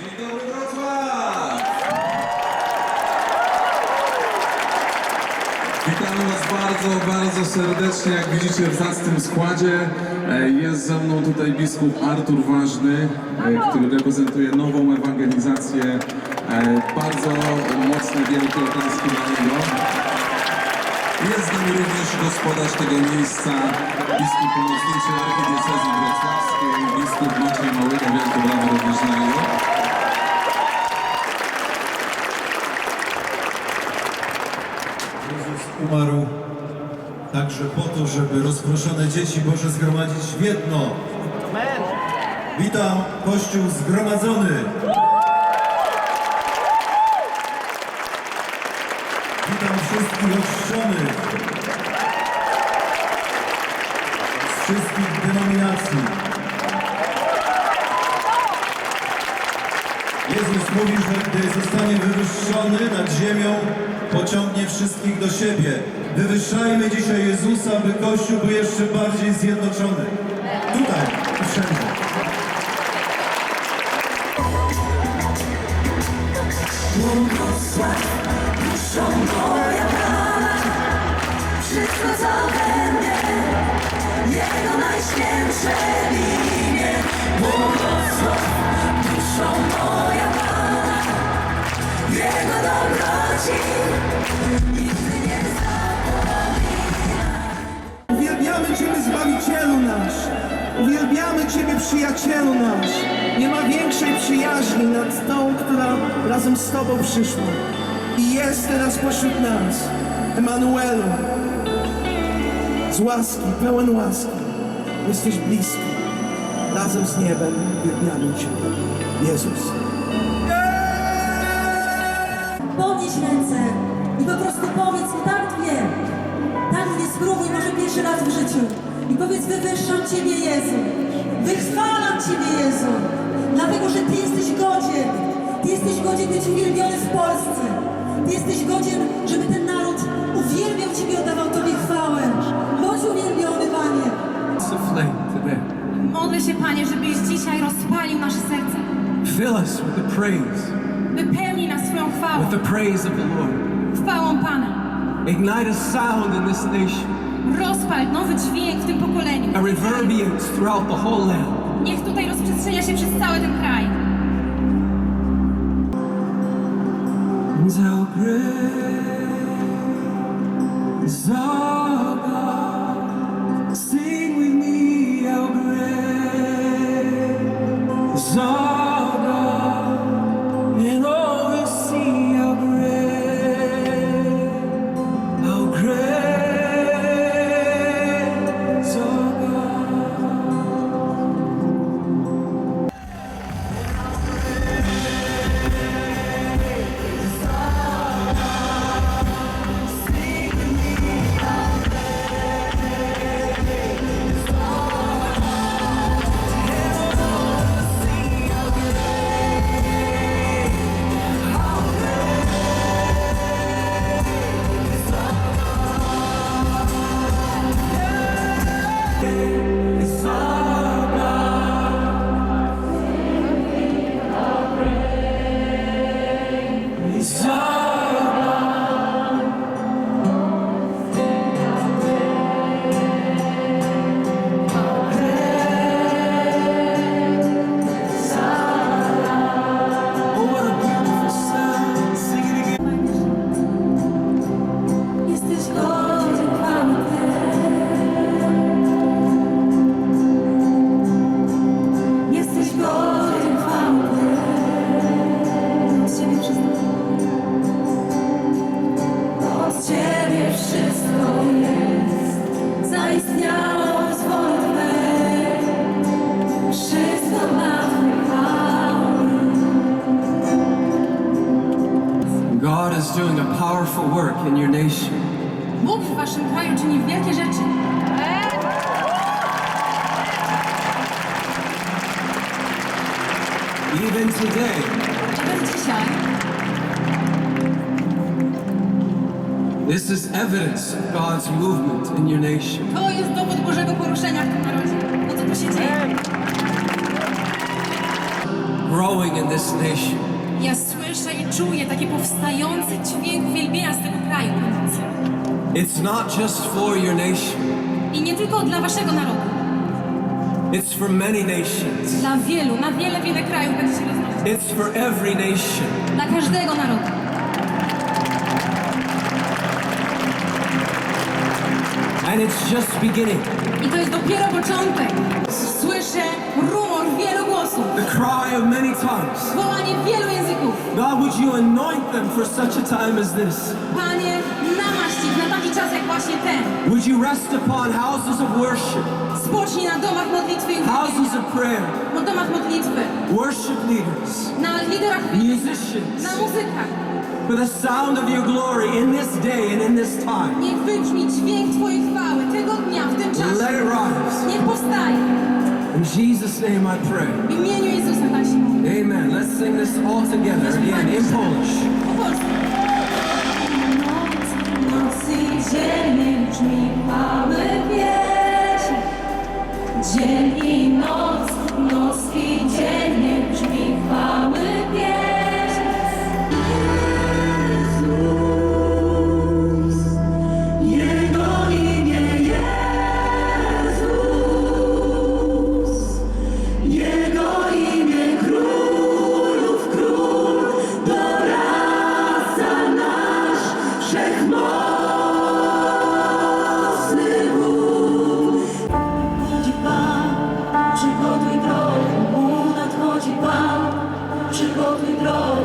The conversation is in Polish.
Dzień dobry Wrocław! Witamy Was bardzo, bardzo serdecznie. Jak widzicie w zacnym składzie e, jest ze mną tutaj biskup Artur Ważny, e, który reprezentuje nową ewangelizację e, bardzo mocne, wielkie tęsknienie. Jest z nami również gospodarz tego miejsca, biskup pomocniczy archidiecezji wrocławskiej, biskup Maciej Małyga. Wielkie brawo również dla niego. Jezus umarł także po to, żeby rozproszone dzieci Boże zgromadzić w jedno. Witam Kościół zgromadzony. Witam wszystkich ochrzczonych z wszystkich denominacji. Jezus mówi, że gdy zostanie wywyższony nad ziemią, pociągnie wszystkich do siebie. Wywyższajmy dzisiaj Jezusa, by Kościół był jeszcze bardziej zjednoczony. Tutaj wszędzie. Duszą moja wszystko co Jego najświętsze imię. Błogosław duszą Uwielbiamy Ciebie, Zbawicielu nasz. Uwielbiamy Ciebie, Przyjacielu nasz. Nie ma większej przyjaźni nad tą, która razem z Tobą przyszła. I jest teraz pośród nas. Emanuelu. Z łaski, pełen łaski. Jesteś bliski. Razem z niebem uwielbiamy Ciebie. Jezus. Podnieś ręce i po prostu powiedz mi tak dwie. Tak dwie spróbuj może pierwszy raz w życiu. I powiedz wywyższam Ciebie Jezu. Wychwalam Ciebie Jezu. Dlatego, że Ty jesteś godzien. Ty jesteś godzien być uwielbiony w Polsce. Ty jesteś godzien, żeby ten naród uwielbiał Ciebie, oddawał Tobie chwałę. Bądź uwielbiony, Panie. Modlę się, Panie, żebyś dzisiaj rozpalił nasze serce. Fill us with the praise, chwałą. with the praise of the Lord. Chwałą Pana. Ignite a sound in this nation, Rozpal nowy dźwięk w tym pokoleniu. a reverberates throughout the whole land. Niech tutaj rozprzestrzenia się przez cały ten kraj. And how great is a powerful work in your nation. Bóg w waszym kraju czyni wielkie rzeczy. Even today, Nawet dzisiaj this is evidence of God's movement in your nation. to jest dowód Bożego poruszenia w tym narodzie. To, co tu się dzieje. growing in this nation. Ja słyszę i czuję taki powstający dźwięk uwielbienia z tego kraju. It's not just for your nation, I nie tylko dla Waszego narodu. it's for many nations. Dla wielu, na wiele, wiele krajów będzie się roznosić. It's for every nation. Dla każdego narodu. And it's just beginning. I to jest dopiero początek. Słyszę rumor wielu głosów, The cry of many tongues. wołanie wielu języków. God, would you anoint them for such a time as this? Panie, namaść ich na taki czas jak właśnie ten. Would you rest upon houses of worship, Spocznij na domach modlitwy houses of prayer, Na domach modlitwy, worship leaders, na liderach musicians, na muzykach. for the sound of your glory in this day and in this time. Niech wybrzmi dźwięk Twojej chwały tego dnia, w tym Let czasie. it rise. In Jesus' name I pray. Amen. Let's sing this all together again in Polish. Pan, przygotuj drogę